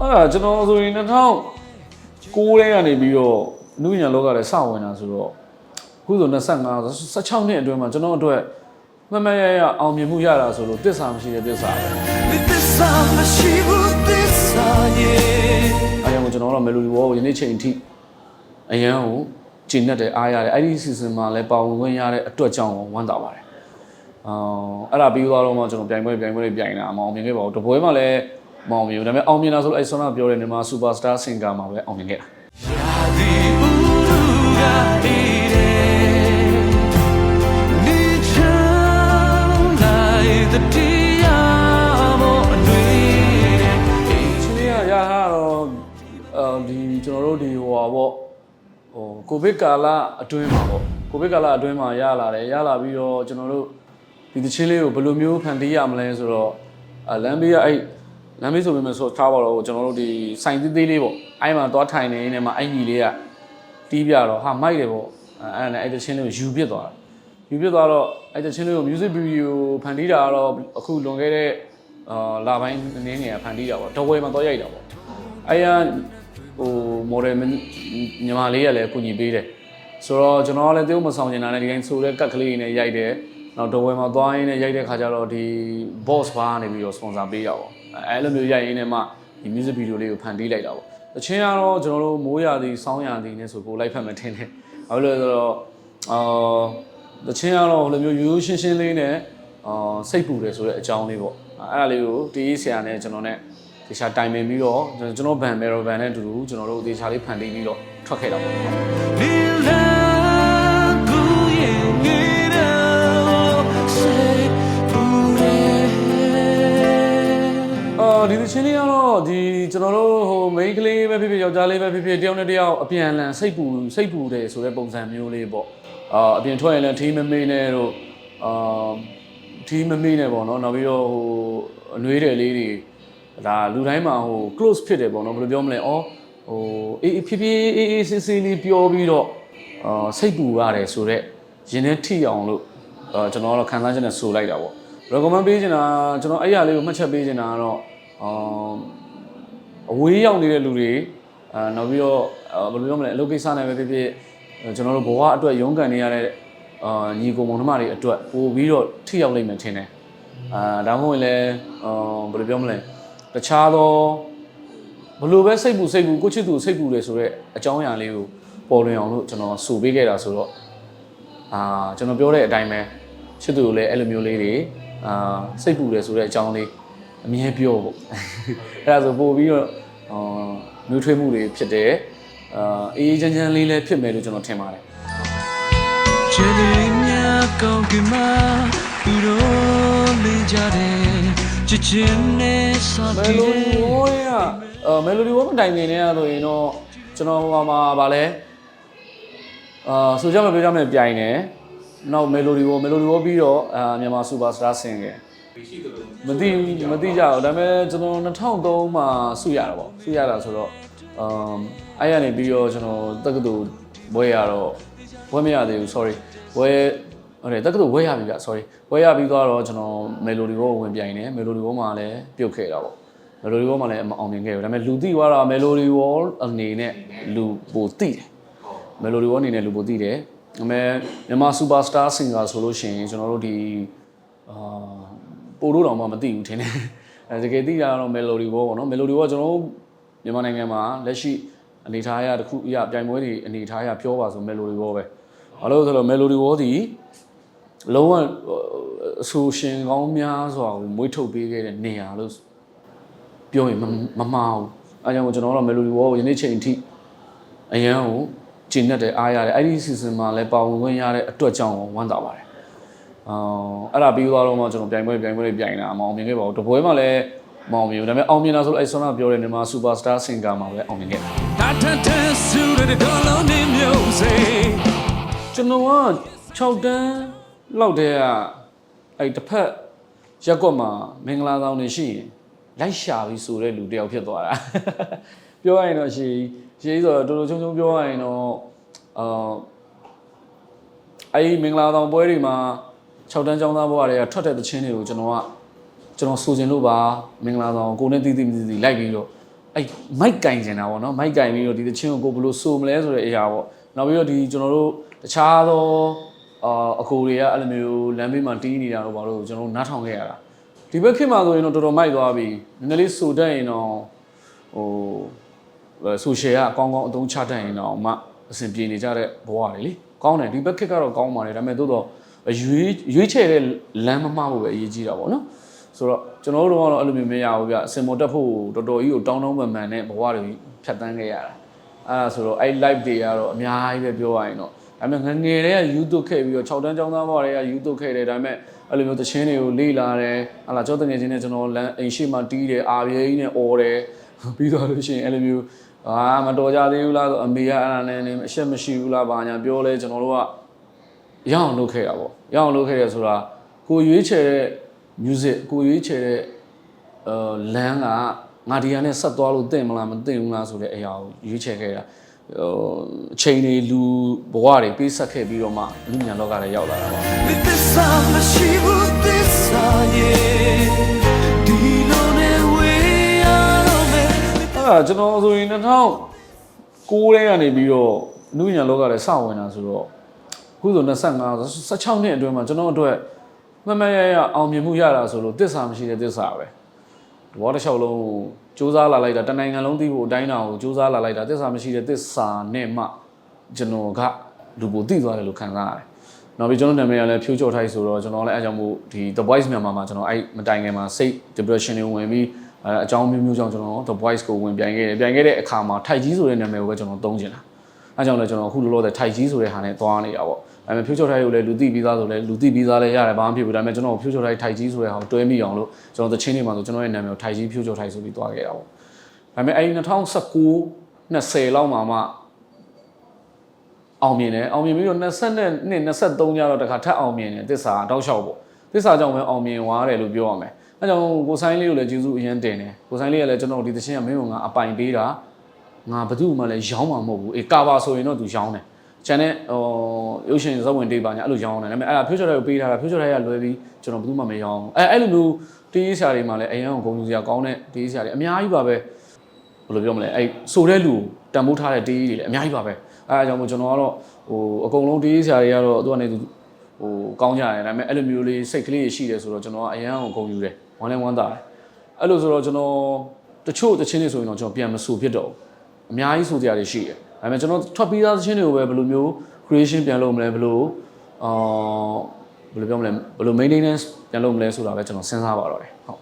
အဲ့ဒါကျွန်တော်ဆိုရင်2009ထဲကနေပြီးတော့အနုပညာလောကလည်းစဝင်တာဆိုတော့အခုဆို25 16နှစ်အတွင်းမှာကျွန်တော်အတွက်မမရရအောင်မြင်မှုရတာဆိုလို့တစ္ဆာမရှိတဲ့တစ္ဆာပဲ This time she would this yeah အဲကြောင့်ကျွန်တော်တို့ Melody Wall ကိုယနေ့ချိန်ထိအရန်ကိုကျင့်တတ်တယ်အားရတယ်အဲ့ဒီ season မှာလည်းပါဝင်ခွင့်ရတဲ့အတွက်ကြောင့်ဝမ်းသာပါတယ်အော်အဲ့ဒါပြီးသွားတော့မှကျွန်တော်ပြိုင်ပွဲပြိုင်ပွဲတွေပြိုင်တာမအောင်မြင်ခဲ့ပါဘူးတပွဲမှာလည်း မအောင်မြင်ဘူးဒါပေမဲ့အောင်မြင်တာဆိုလို့အဲ့ဆွမ်းနာပြောတဲ့နေမှာ superstar singer မှာပဲအောင်မြင်ခဲ့တာ Yadi uruga ire Ni chan the dia mo anwi ချင်းလေးကရထားတော့အဲဒီကျွန်တော်တို့ဒီဟိုပါပေါ့ဟိုကိုဗစ်ကာလအတွင်းမှာပေါ့ကိုဗစ်ကာလအတွင်းမှာရလာတယ်ရလာပြီးတော့ကျွန်တော်တို့ဒီတချင်းလေးကိုဘယ်လိုမျိုးဖန်တီးရမလဲဆိုတော့အလမ်းဘေးကအဲ့ လမ်းဘေးဆိုပေမဲ့ဆိုထားပါတော့ကျွန်တော်တို့ဒီစိုင်သေးသေးလေးပေါ့အဲ့မှာသွားထိုင်နေနေမှာအဲ့ညီလေးကတီးပြတော့ဟာမိုက်တယ်ပေါ့အဲ့အဲ့နဲ့အဲ့တချင်းလေးကိုယူပစ်သွားတာယူပစ်သွားတော့အဲ့တချင်းလေးကို music video ဖန်တီးတာကတော့အခုလွန်ခဲ့တဲ့အာလာပိုင်းနင်းငယ်ကဖန်တီးတာပေါ့တဝဲမှာတော့ရိုက်တာပေါ့အဲ့ရဟို model ညီမလေးကလည်းအကူညီပေးတယ်ဆိုတော့ကျွန်တော်ကလည်းတရုတ်မဆောင်နေတာနဲ့ဒီတိုင်းဆိုတဲ့ကတ်ကလေးနဲ့ရိုက်တယ်နောက်တဝဲမှာသွားရင်းနဲ့ရိုက်တဲ့ခါကျတော့ဒီ boss bar ကနေပြီးတော့ sponsor ပေးတာပေါ့ အဲ့လိုမျိုးရိုက်ရင်းနဲ့မှဒီ music video လေးကိုဖန်တီးလိုက်တာပေါ့တချင်းကတော့ကျွန်တော်တို့မိုးရာသီစောင်းရာသီနဲ့ဆိုကိုလိုက်ဖက်မှထင်းတယ်ဘာလို့လဲဆိုတော့အာတချင်းကတော့ဟိုလိုမျိုးရိုးရိုးရှင်းရှင်းလေးနဲ့အာစိတ်ပူတယ်ဆိုတဲ့အကြောင်းလေးပေါ့အဲ့ဒါလေးကိုတီးဆရာနဲ့ကျွန်တော်နဲ့တေချာတိုင်ပင်ပြီးတော့ကျွန်တော်ဘန်မယ်ရောဘန်နဲ့အတူတူကျွန်တော်တို့တေချာလေးဖန်တီးပြီးတော့ထွက်ခဲ့တာပေါ့ ဒီသချင်းလေးကတော့ဒီကျွန်တော်တို့ဟို main ကလေးပဲဖြစ်ဖြစ်ယောက်ျားလေးပဲဖြစ်ဖြစ်တယောက်နဲ့တယောက်အပြန်အလှန်စိတ်ပူစိတ်ပူတယ်ဆိုတဲ့ပုံစံမျိုးလေးပေါ့အာအပြင်ထွက်ရင်လည်းထီးမမေးနဲ့တို့အာထီးမမေးနဲ့ပေါ့နော်နောက်ပြီးတော့ဟိုအနှွေးတယ်လေးတွေဒါလူတိုင်းမှာဟို close ဖြစ်တယ်ပေါ့နော်ဘယ်လိုပြောမလဲဩဟိုအေးအေးဖြည်းဖြည်းအေးအေးဆေးဆေးလေးပြောပြီးတော့အာစိတ်ပူရတယ်ဆိုတော့ရင်ထဲထိအောင်လို့အာကျွန်တော်ကတော့ခံစားချက်နဲ့ဆိုလိုက်တာပေါ့ recommend ပေးချင်တာကျွန်တော်အဲ့ရလေးကိုမှတ်ချက်ပေးချင်တာကတော့အာအ ဝေးရောက်နေတဲ့လူတွေအာနောက်ပြီးတော့အာဘယ်လိုပြောမလဲအလုပ်ကိစ္စနဲ့ပဲဖြစ်ဖြစ်ကျွန်တော်တို့ဘဝအတွက်ရုန်းကန်နေရတဲ့အာညီကိုမောင်နှမတွေအတွက်ပို့ပြီးတော့ထိရောက်လိမ့်မယ်ထင်တယ်အာဒါမှမဟုတ်လည်းအာဘယ်လိုပြောမလဲတခြားသောဘယ်လိုပဲစိတ်ပူစိတ်ပူကိုချစ်သူစိတ်ပူတယ်ဆိုတော့အကြောင်းအရာလေးကိုပေါ်လွင်အောင်လို့ကျွန်တော်ဆိုပေးခဲ့တာဆိုတော့အာကျွန်တော်ပြောတဲ့အတိုင်းပဲချစ်သူကိုလည်းအဲ့လိုမျိုးလေးတွေအာစိတ်ပူတယ်ဆိုတဲ့အကြောင်းလေးအမြဲပြောပေါ့အဲ့ဒါဆိုပို့ပြီးတော့ အာမျိုးထွေးမှုတွေဖြစ်တယ်အာအေးအေးချမ်းချမ်းလေးလည်းဖြစ်မယ်လို့ကျွန်တော်ထင်ပါတယ် Chele nya kong ki ma Uro le ja de Chi chin ne sa မယ် ti လိုဒီ de ဝေါ်ရဲ့အဲမယ်လိုဒီဝေါ်မတိုင်နေနေရဆိုရင်တော့ကျွန်တော်ဟိုမှာဗာလဲအာဆိုကြမပြောကြမယ်ပြိုင်တယ်နောက်မယ်လိုဒီဝေါ်မယ်လိုဒီဝေါ်ပြီးတော့အာမြန်မာစူပါစတာဆင်ခဲ့ မသိဘူးမသိကြဘူးဒါပေမဲ့ကျွန်တော်2003မှာစုရတာပေါ့စုရတာဆိုတော့အမ်အဲ့ရနေပြီးတော့ကျွန်တော်တက္ကသိုလ်ဘွဲရတော့ဘွဲမရသေးဘူး sorry ဘွဲဟုတ်တယ်တက္ကသိုလ်ဘွဲရပြီဗျ sorry ဘွဲရပြီးသွားတော့ကျွန်တော်မယ်လိုဒီဝေါ်ကိုဝင်ပြိုင်တယ်မယ်လိုဒီဝေါ်မှာလည်းပြုတ်ခဲ့တာပေါ့မယ်လိုဒီဝေါ်မှာလည်းမအောင်မြင်ခဲ့ဘူးဒါပေမဲ့လူသိသွားတာမယ်လိုဒီဝေါ်အနေနဲ့လူပိုသိတယ်မယ်လိုဒီဝေါ်အနေနဲ့လူပိုသိတယ်ဒါပေမဲ့မြန်မာစူပါစတာဆင်ဂါဆိုလို့ရှိရင်ကျွန်တော်တို့ဒီအာ ပို့လို့တော့မှမသိဘူးထင်တယ်အဲတကယ်သိတာကတော့မယ်လိုဒီဝေါ်ပေါ့နော်မယ်လိုဒီဝေါ်ကျွန်တော်တို့မြန်မာနိုင်ငံမှာလက်ရှိအနေထားအရတစ်ခုအရပြိုင်ပွဲတွေအနေထားအရပြောပါဆိုမယ်လိုဒီဝေါ်ပဲဘာလို့လဲဆိုတော့မယ်လိုဒီဝေါ်ဒီလုံးဝအဆူရှင်ကောင်းများစွာကိုမွေးထုတ်ပေးခဲ့တဲ့နေရာလို့ပြောရင်မမမှားဘူးအဲကြောင့်ကျွန်တော်တို့ Melody Wall ကိုယနေ့ချိန်ထိအရန်ကိုကျင့်တတ်တယ်အားရတယ်အဲ့ဒီ season မှာလည်းပါဝင်ခွင့်ရတဲ့အတွက်ကြောင့်ဝမ်းသာပါတယ် အော်အဲ့ဒါပြီးသွားတော့မှကျွန်တော်ပြိုင်ပွဲပြိုင်ပွဲတွေပြိုင်တာမအောင်မြင်ခဲ့ပါဘူးတပွဲမှာလည်းမအောင်မြင်ဘူးဒါပေမဲ့အောင်မြင်တာဆိုလို့အဲ့ဆွမ်းနာပြောတဲ့နေမှာ superstar singer မှာပဲအောင်မြင်ခဲ့တယ် Ta ta ta su de do lo ni myo se ကျွန်တော်က6တန်းလောက်တည်းကအဲ့တစ်ဖက်ရက်ကွက်မှာမင်္ဂလာဆောင်နေရှိရင်လိုက်ရှာပြီးဆိုတဲ့လူတစ်ယောက်ဖြစ်သွားတာပြောရရင်တော့ရှေးရှေးဆိုတော့တော်တော်ချုံချုံပြောရရင်တော့အာအဲ့ဒီမင်္ဂလာဆောင်ပွဲတွေမှာ 6တန်းကျောင်းသားဘဝတွေကထွက်တဲ့သချင်းတွေကိုကျွန်တော်ကကျွန်တော်ဆိုချင်လို့ပါမင်္ဂလာဆောင်ကိုနဲ့တီးတီးတီးတီးလိုက်ပြီးတော့အဲ့မိုက်ကင်ကျင်တာပေါ့နော်မိုက်ကင်ပြီးတော့ဒီတချင်းကိုကိုဘယ်လိုဆိုမလဲဆိုတဲ့အရာပေါ့နောက်ပြီးတော့ဒီကျွန်တော်တို့တခြားသောအာအကိုတွေကအဲ့လိုမျိုးလမ်းဘေးမှာတီးနေတာတော့ဘာလို့ကျွန်တော်တို့နားထောင်ခဲ့ရတာဒီဘက်ခေတ်မှာဆိုရင်တော့တော်တော်မိုက်သွားပြီနည်းနည်းလေးဆိုတတ်ရင်တော့ဟိုဆိုရှယ်ကအကောင်းကောင်းအသုံးချတတ်ရင်တော့မှအဆင်ပြေနေကြတဲ့ဘဝတွေလေကောင်းတယ်ဒီဘက်ခေတ်ကတော့ကောင်းပါတယ်ဒါပေမဲ့သို့တော့ ရွေးရွေးချယ်တဲ့လမ်းမမှားဖို့ပဲအရေးကြီးတာပေါ့နော်ဆိုတော့ကျွန်တော်တို့ကတော့အဲ့လိုမျိုးမရဘူးဗျအစင်မော်တက်ဖို့တော်တော်ကြီးကိုတောင်းတောင်းပန်ပန်နဲ့ဘဝတွေဖြတ်တန်းခဲ့ရတာအဲ့ဒါဆိုတော့အဲ့ live တွေကတော့အများကြီးပဲပြောရရင်တော့ဒါပေမဲ့ငယ်ငယ်တည်းက YouTube ခဲ့ပြီးတော့6တန်းကျောင်းသားဘဝတွေက YouTube ခဲ့တယ်ဒါပေမဲ့အဲ့လိုမျိုးသချင်းတွေကိုလေ့လာတယ်ဟာလာကျောင်းတငယ်ချင်းနဲ့ကျွန်တော်လမ်းအိမ်ရှိမှတီးတယ်အာပြေးကြီးနဲ့អော်တယ်ပြီးတော့လို့ရှိရင်အဲ့လိုမျိုးအာမတော်ကြသေးဘူးလားဆိုအမေကအဲ့ဒါနဲ့အရှက်မရှိဘူးလားဘာညာပြောလဲကျွန်တော်တို့က ရအောင်လုပ်ခဲ့တာပေါ့ရအောင်လုပ်ခဲ့ရဆိုတာကိုရွေးချယ်တဲ့ music ကိုရွေးချယ်တဲ့အဲလမ်းကငါဒီကနဲ့ဆက်သွားလို့တင်မလားမတင်ဘူးလားဆိုတဲ့အရာကိုရွေးချယ်ခဲ့တာဟိုအချိန်တွေလူဘဝတွေပေးဆက်ခဲ့ပြီးတော့မှလူညာလောကထဲရောက်လာတာပေါ့ This time she would this time Do you know that we are me အဲ့ဒါကျွန်တော်ဆိုရင်2009ထဲကနေပြီးတော့လူညာလောကထဲစဝင်တာဆိုတော့အ ခုဆို25 16နှစ်အတွင်းမှာကျွန်တော်အတွက်မမရရအောင်မြင်မှုရတာဆိုလို့တစ္ဆာမရှိတဲ့တစ္ဆာပဲဒီဘောတစ်လျှောက်လုံးကိုစူးစမ်းလာလိုက်တာတနိုင်ငံလုံးသိဖို့အတိုင်းအတာကိုစူးစမ်းလာလိုက်တာတစ္ဆာမရှိတဲ့တစ္ဆာနဲ့မှကျွန်တော်ကလူပိုသိသွားတယ်လို့ခံစားရတယ်။နောက်ပြီးကျွန်တော်နာမည်ကလည်းဖြိုးကျော်ထိုက်ဆိုတော့ကျွန်တော်လည်းအဲကြောင့်မို့ဒီ The Voice မြန်မာမှာကျွန်တော်အဲ့မတိုင်ခင်မှာစိတ် depression တွေဝင်ပြီးအဲအကြောင်းမျိုးမျိုးကြောင့်ကျွန်တော် The Voice ကိုဝင်ပြိုင်ခဲ့တယ်။ပြိုင်ခဲ့တဲ့အခါမှာထိုက်ကြီးဆိုတဲ့နာမည်ကိုပဲကျွန်တော်သုံးချင်တာ။ အဲကြောင့်လည်းကျွန်တော်အခုလောလောဆယ်ထိုက်ကြီးဆိုတဲ့ဟာနဲ့သွားနေတာပေါ့။ဒါပေမဲ့ဖြိုးကျော်ထိုက်ကိုလည်းလူသိပြီးသားဆိုလည်းလူသိပြီးသားလည်းရတယ်ဘာမှမဖြစ်ဘူး။ဒါပေမဲ့ကျွန်တော်ဖြိုးကျော်ထိုက်ထိုက်ကြီးဆိုတဲ့ဟာကိုတွဲမိအောင်လို့ကျွန်တော်သချင်းတွေမှာဆိုကျွန်တော်ရဲ့နာမည်ကိုထိုက်ကြီးဖြိုးကျော်ထိုက်ဆိုပြီးသွားခဲ့တာပေါ့။ဒါပေမဲ့အဲဒီ2019 20လောက်မှာမှအောင်မြင်တယ်အောင်မြင်ပြီးတော့20နဲ့နှစ်23ညတော့တခါထပ်အောင်မြင်တယ်တစ္ဆာတောက်လျှောက်ပေါ့တစ္ဆာကြောင့်ပဲအောင်မြင်သွားတယ်လို့ပြောရမယ်အဲကြောင့်ကိုဆိုင်လေးကိုလည်းကျေးဇူးအရင်တင်တယ်ကိုဆိုင်လေးကလည်းကျွန်တော်ဒီသချင်းကမင်းကငါအပိုင်ပေးတာ ငါဘယ်သူမှလည်းရောင်းမှာမဟုတ်ဘူးအေးကာပါဆိုရင်တော့သူရောင်းတယ်ကျန်တဲ့ဟိုရုပ်ရှင်ဇဝင်တေးပါညာအဲ့လိုရောင်းတယ်ဒါပေမဲ့အဲ့ဒါ future တွေကိုပေးထားတာ future တွေကလွယ်ပြီးကျွန်တော်ဘယ်သူမှမရောင်းဘူးအဲအဲ့လိုမျိုးတေးဆရာတွေမှာလည်းအရင်ကဂုဏ်ယူစရာကောင်းတဲ့တေးဆရာတွေအများကြီးပါပဲဘယ်လိုပြောမလဲအဲ့ဆိုတဲ့လူတန်ဖိုးထားတဲ့တေးကြီးတွေလည်းအများကြီးပါပဲအဲအားကြောင့်မို့ကျွန်တော်ကတော့ဟိုအကုန်လုံးတေးဆရာတွေကတော့သူကနေသူဟိုကောင်းကြတယ်ဒါပေမဲ့အဲ့လိုမျိုးလေးစိတ်ကလေးရှိတယ်ဆိုတော့ကျွန်တော်ကအရန်ကိုဂုဏ်ယူတယ်ဝမ်းလဲဝမ်းသာတယ်အဲ့လိုဆိုတော့ကျွန်တော်တချို့တချင်းတွေဆိုရင်တော့ကျွန်တော်ပြန်မဆိုဖြစ်တော့ဘူး အများကြီးဆိုကြရတယ်ရှိတယ်ဒါပေမဲ့ကျွန်တော်ထွက်ပြီးသားတချင်းတွေကိုပဲဘယ်လိုမျိုး creation ပြန်လုပ်မလဲဘယ်လိုအာဘယ်လိုပြောမလဲဘယ်လို maintenance ပြန်လုပ်မလဲဆိုတာပဲကျွန်တော်စဉ်းစားပါတော့တယ်ဟုတ်